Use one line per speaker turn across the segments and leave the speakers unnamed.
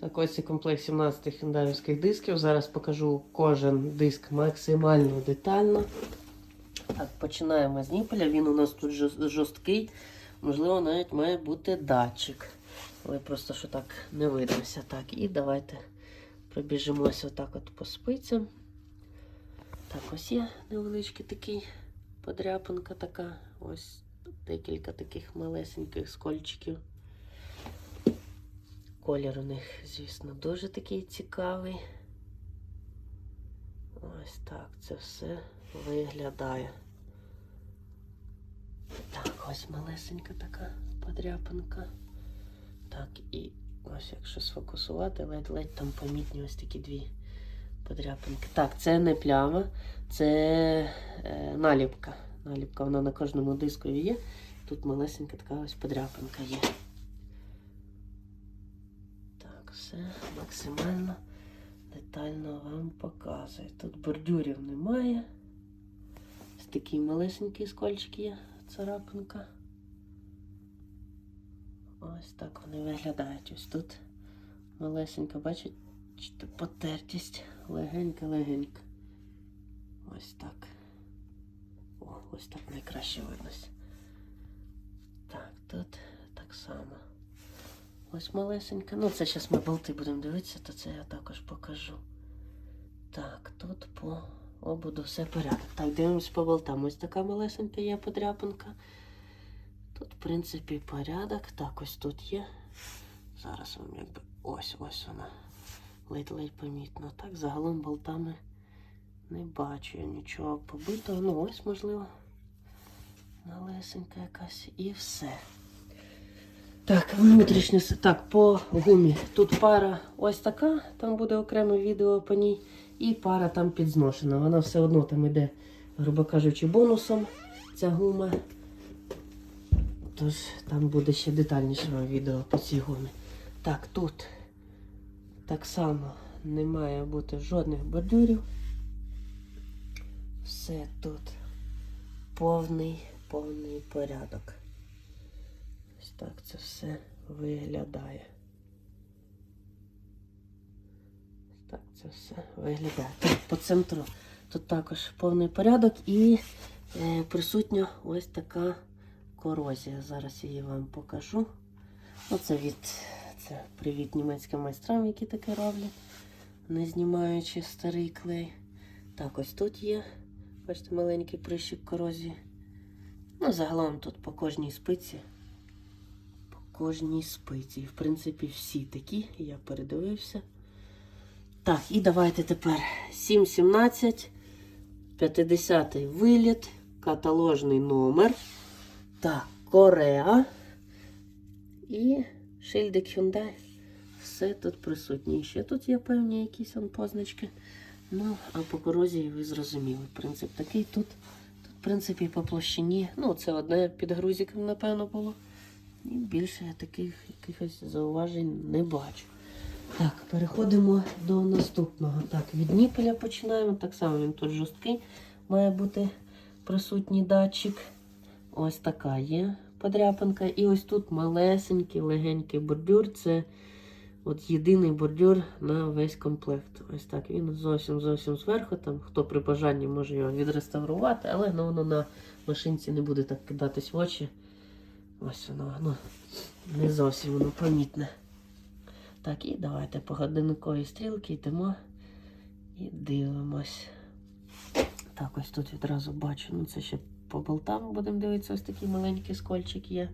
Так, ось і комплект 17 хендаївських дисків. Зараз покажу кожен диск максимально детально. Так, починаємо з ніпеля. Він у нас тут жорсткий. Можливо, навіть має бути датчик. Але просто що так не виднося. Так, і давайте пробіжимося отак от по спицям. Так, ось є невеличкий такий подряпинка така. Ось декілька таких малесеньких скольчиків. Колір у них, звісно, дуже такий цікавий. Ось так це все виглядає. Так, ось малесенька така подряпинка. Так, і ось якщо сфокусувати, ледь-ледь там помітні ось такі дві подряпинки. Так, це не пляма, це е, наліпка. Наліпка вона на кожному дискові є. Тут малесенька така ось подряпинка є. Все максимально детально вам показую. Тут бордюрів немає. Ось такий малесенький скольчик є, царапинка. Ось так вони виглядають. Ось тут малесенька, бачите, потертість. Легенька-легенька. Ось так. О, ось так найкраще виднося. Так, тут так само. Ось малесенька. Ну, це зараз ми болти будемо дивитися, то це я також покажу. Так, тут по ободу все порядок. Так, дивимось по болтам. Ось така малесенька є подряпинка. Тут, в принципі, порядок. Так, ось тут є. Зараз вам якби ось ось вона. Ледь-ледь помітно. Так, загалом болтами не бачу я нічого побитого. Ну, ось, можливо. Малесенька якась і все. Так, внутрішнє с- так, по гумі. Тут пара ось така, там буде окреме відео по ній, і пара там підзношена. Вона все одно там іде, грубо кажучи, бонусом ця гума. Тож там буде ще детальніше вам відео по цій гумі. Так, тут так само не має бути жодних бордюрів. Все тут повний, повний порядок. Так це все виглядає. Так це все виглядає. Так, по центру тут також повний порядок і е, присутня ось така корозія. Зараз її вам покажу. Оце від це привіт німецьким майстрам, які таке роблять, не знімаючи старий клей. Так, ось тут є. Бачите, маленький прищик корозії. Ну, загалом тут по кожній спиці кожній спиці. В принципі, всі такі, я передивився. Так, і давайте тепер 717, 50 виліт, каталожний номер. Так, Кореа і шильдик Hyundai. Все тут присутнє. Ще тут є певні якісь он позначки. Ну, а по корозії ви зрозуміли. Принцип такий тут. Тут, в принципі, по площині. Ну, це одне під грузиком, напевно, було. І більше я таких якихось зауважень не бачу. Так, переходимо до наступного. Так, від ніпеля починаємо. Так само він тут жорсткий. Має бути присутній датчик. Ось така є подряпинка. І ось тут малесенький, легенький бордюр. Це от єдиний бордюр на весь комплект. Ось так. Він зовсім зовсім зверху. Там, хто при бажанні може його відреставрувати, але ну, воно на машинці не буде так кидатись в очі. Ось воно, ну, не зовсім воно помітне. Так, і давайте по годинниковій стрілки йдемо і дивимось. Так, ось тут відразу бачу. Ну, це ще по болтам будемо дивитися, ось такий маленький скольчик є.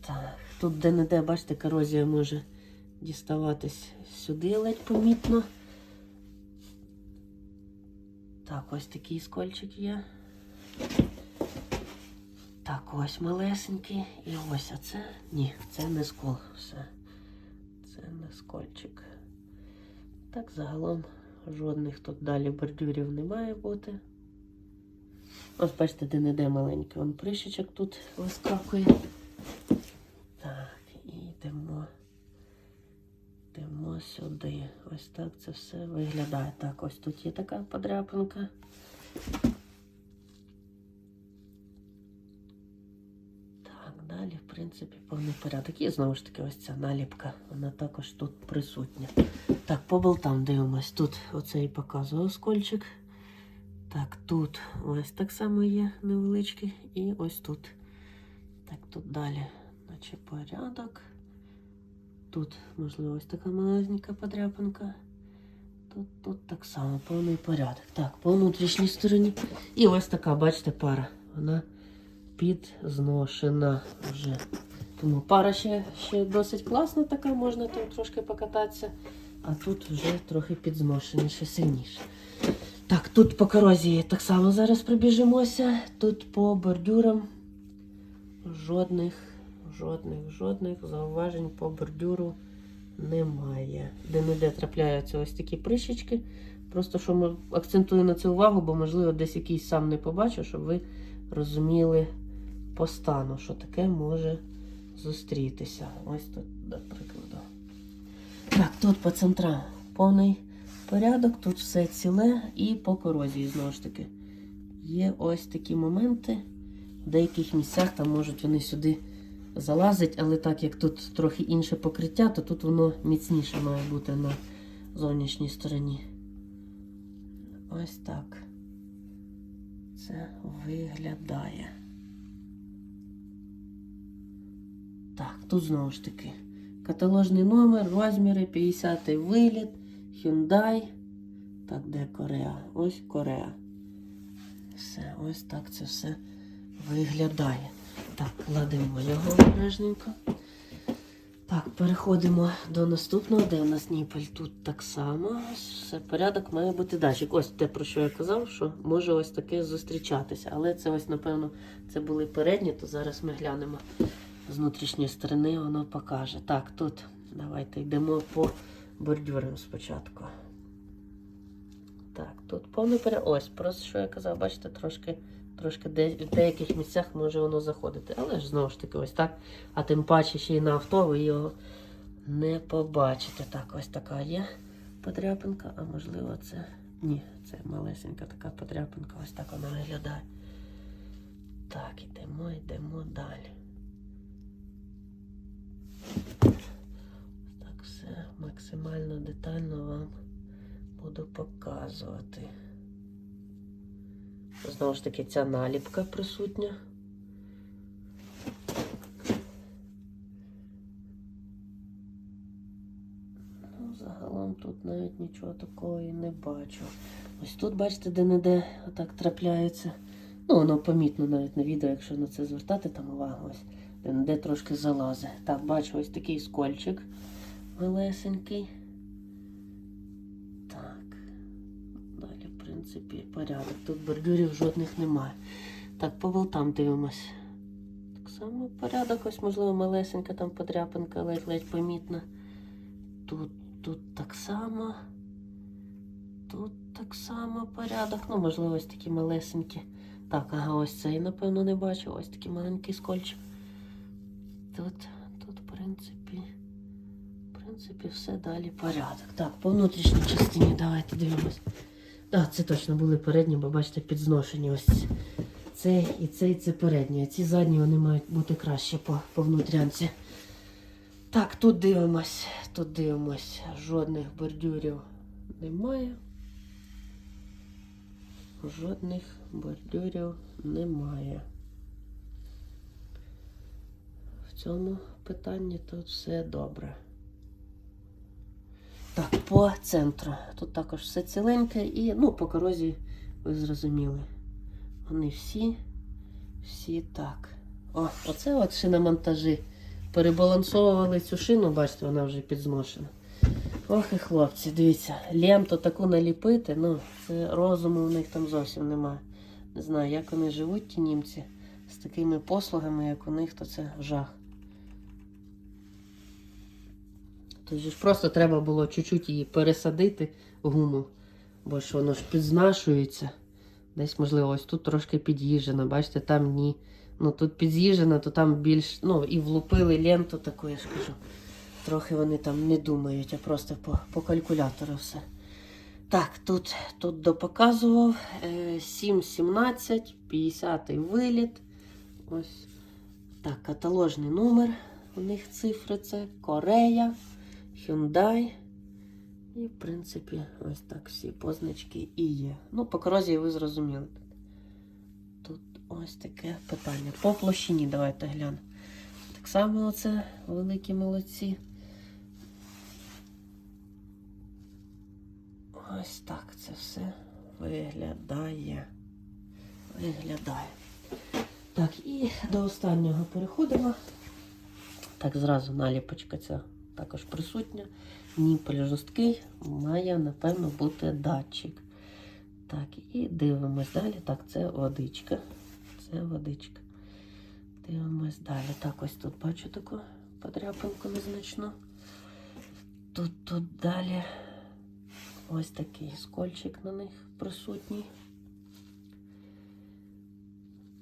Так, тут де-не-де, бачите, корозія може діставатись сюди ледь помітно. Так, ось такий скольчик є. Так, ось малесенький. І ось, а це. Ні, це не скол. Все. Це не скольчик. Так, загалом жодних тут далі бордюрів не має бути. Ось бачите, де не де маленький. Вон прищичок тут вискакує. Так, і йдемо. Йдемо сюди. Ось так це все виглядає. Так, ось тут є така подряпинка. Так, далі, в принципі. принципі, повний порядок. І знову ж таки, ось ця наліпка, вона також тут присутня. Так, по болтам дивимось. Тут оцей показував скольчик. Так, тут ось так само є невеличкий. І ось тут. Так, тут далі, наче порядок. Тут, можливо, ось така маленька подряпинка. Тут, тут так само повний порядок. Так, по внутрішній стороні. І ось така, бачите, пара. Вона підзношена вже. Тому пара ще, ще досить класна така, можна там трошки покататися. А тут вже трохи підзношеніше, сильніше. Так, тут по корозії так само зараз пробіжимося. Тут по бордюрам жодних, жодних, жодних зауважень по бордюру немає. Де-не-де трапляються ось такі прищечки. Просто що ми акцентую на це увагу, бо, можливо, десь якийсь сам не побачив, щоб ви розуміли по стану, що таке може зустрітися. Ось тут, до прикладу. Так, тут по центрам повний порядок, тут все ціле і по корозії, знову ж таки. Є ось такі моменти. В деяких місцях там можуть вони сюди залазити, але так як тут трохи інше покриття, то тут воно міцніше має бути на зовнішній стороні. Ось так це виглядає. Так, тут знову ж таки каталожний номер, розміри, 50 виліт, Hyundai. Так, де Корея? Ось Корея. Все, ось так це все виглядає. Так, кладемо його обережненько. Так, переходимо до наступного, де у нас ніпель. Тут так само. Все, порядок має бути далі. Ось те, про що я казав, що може ось таке зустрічатися. Але це ось, напевно, це були передні, то зараз ми глянемо з внутрішньої сторони, воно покаже. Так, тут давайте йдемо по бордюрам спочатку. Так, тут повний порядок. Ось, просто що я казав, бачите, трошки. Трошки де, в деяких місцях може воно заходити. Але ж знову ж таки, ось так. А тим паче ще й на авто ви його не побачите. Так, ось така є подряпинка, а можливо це. Ні, це малесенька така подряпинка, ось так вона виглядає. Так, йдемо, йдемо далі. Все максимально детально вам буду показувати. Знову ж таки, ця наліпка присутня. Ну, загалом тут навіть нічого такого і не бачу. Ось тут, бачите, де-не-де отак трапляється. Ну, воно помітно навіть на відео, якщо на це звертати там увагу, ось де-не-де трошки залазить. Так, бачу ось такий скольчик малесенький. Так. Далі, в принципі, порядок. Тут бордюрів жодних немає. Так, по болтам дивимось. Так само порядок, ось, можливо, малесенька там подряпинка, ледь-ледь помітна. Тут, тут так само. Тут так само порядок. Ну, можливо, ось такі малесенькі. Так, ага, ось цей, напевно, не бачу. Ось такий маленький скольчик. Тут, тут, в принципі, принципі, все далі порядок. Так, по внутрішній частині давайте дивимось. Так, це точно були передні, бо бачите, підзношені ось цей і цей це передні. А ці задні вони мають бути краще по, по внутрянці. Так, тут дивимось, тут дивимось. Жодних бордюрів немає. Жодних бордюрів немає. В цьому питанні тут все добре. Так, по центру. Тут також все ціленьке і, ну, по корозі, ви зрозуміли. Вони всі, всі так. О, оце от шиномонтажі. Перебалансовували цю шину, бачите, вона вже підзношена. Ох і хлопці, дивіться, ленту таку наліпити, ну, це розуму в них там зовсім немає. Не знаю, як вони живуть, ті німці, з такими послугами, як у них, то це жах. Тоді ж просто треба було чуть-чуть її пересадити гуму, бо ж воно ж підзнашується. Десь, можливо, ось тут трошки під'їжджено, бачите, там ні. Ну тут під'їжджено, то там більш. Ну, і влупили ленту таку, я ж кажу. Трохи вони там не думають, а просто по, по калькулятору все. Так, тут, тут допоказував е, 7.17, 50 виліт. Ось Так, каталожний номер. У них цифри це Корея, Hyundai. І, в принципі, ось так всі позначки і є. Ну, по корозії ви зрозуміли. Тут ось таке питання. По площині давайте глянемо. Так само оце великі молодці. Ось так це все виглядає. Виглядає. Так, і до останнього переходимо. Так, зразу наліпочка ця також присутня. Ніпель жорсткий, має, напевно, бути датчик. Так, і дивимось далі. Так, це водичка. Це водичка. Дивимось далі. Так, ось тут бачу таку подряпинку незначну. Тут, тут далі ось такий скольчик на них присутній.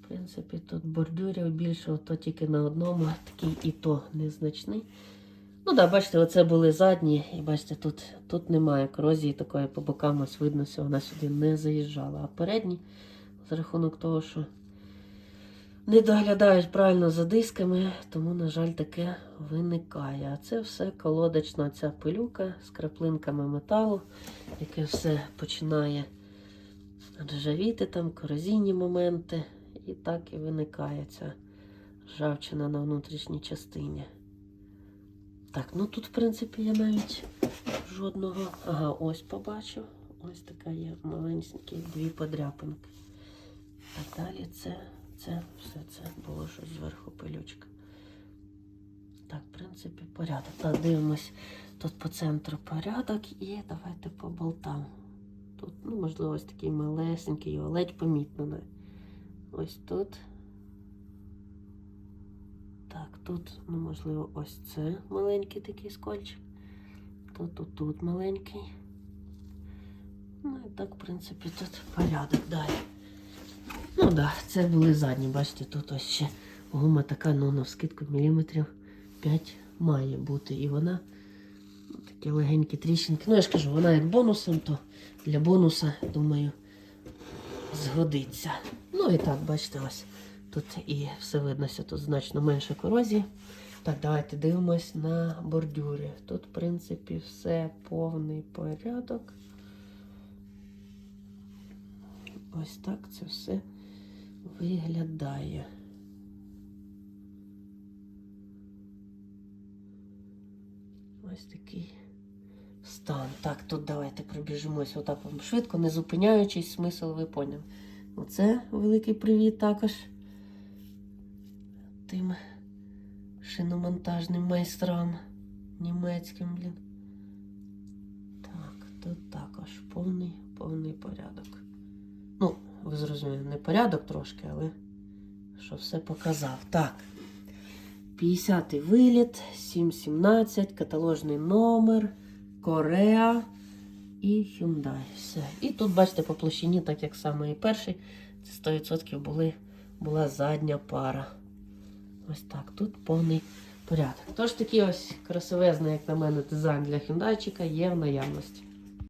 В принципі, тут бордюрів більше, то тільки на одному, такий і то незначний. Ну так, да, бачите, оце були задні, і бачите, тут, тут немає корозії такої по бокам, ось видно, що вона сюди не заїжджала. А передні, за рахунок того, що не доглядають правильно за дисками, тому, на жаль, таке виникає. А це все колодочна ця пилюка з краплинками металу, яке все починає ржавіти, там корозійні моменти. І так і виникає ця ржавчина на внутрішній частині. Так, ну тут, в принципі, я навіть жодного. Ага, ось побачив. Ось така є маленькі дві подряпинки. А далі це, це, все це було щось зверху пилючка. Так, в принципі, порядок. Так, дивимось тут по центру порядок і давайте по болтам. Тут, ну, можливо, ось такий малесенький, його ледь помітно. Ось тут. Так, тут, ну, можливо, ось це маленький такий скольчик. Тут, тут, тут маленький. Ну і так, в принципі, тут порядок далі. Ну так, да, це були задні, бачите, тут ось ще гума така, ну, на скидку міліметрів 5 має бути. І вона ну, такі легенькі тріщинки. Ну, я ж кажу, вона як бонусом, то для бонуса, думаю, згодиться. Ну і так, бачите, ось тут і все видно, що тут значно менше корозії. Так, давайте дивимось на бордюри. Тут, в принципі, все повний порядок. Ось так це все виглядає. Ось такий стан. Так, тут давайте пробіжимось отак швидко, не зупиняючись, смисл ви поняли. Оце великий привіт також тим шиномонтажним майстрам німецьким, блін. Так, тут також повний, повний порядок. Ну, ви зрозуміли, не порядок трошки, але що все показав. Так. 50-й виліт, 717, каталожний номер, Кореа і Hyundai. Все. І тут, бачите, по площині, так як саме і перший, це 100% були, була задня пара. Ось так, тут повний порядок. Тож такий ось красивезний, як на мене, дизайн для хюндайчика є в наявності.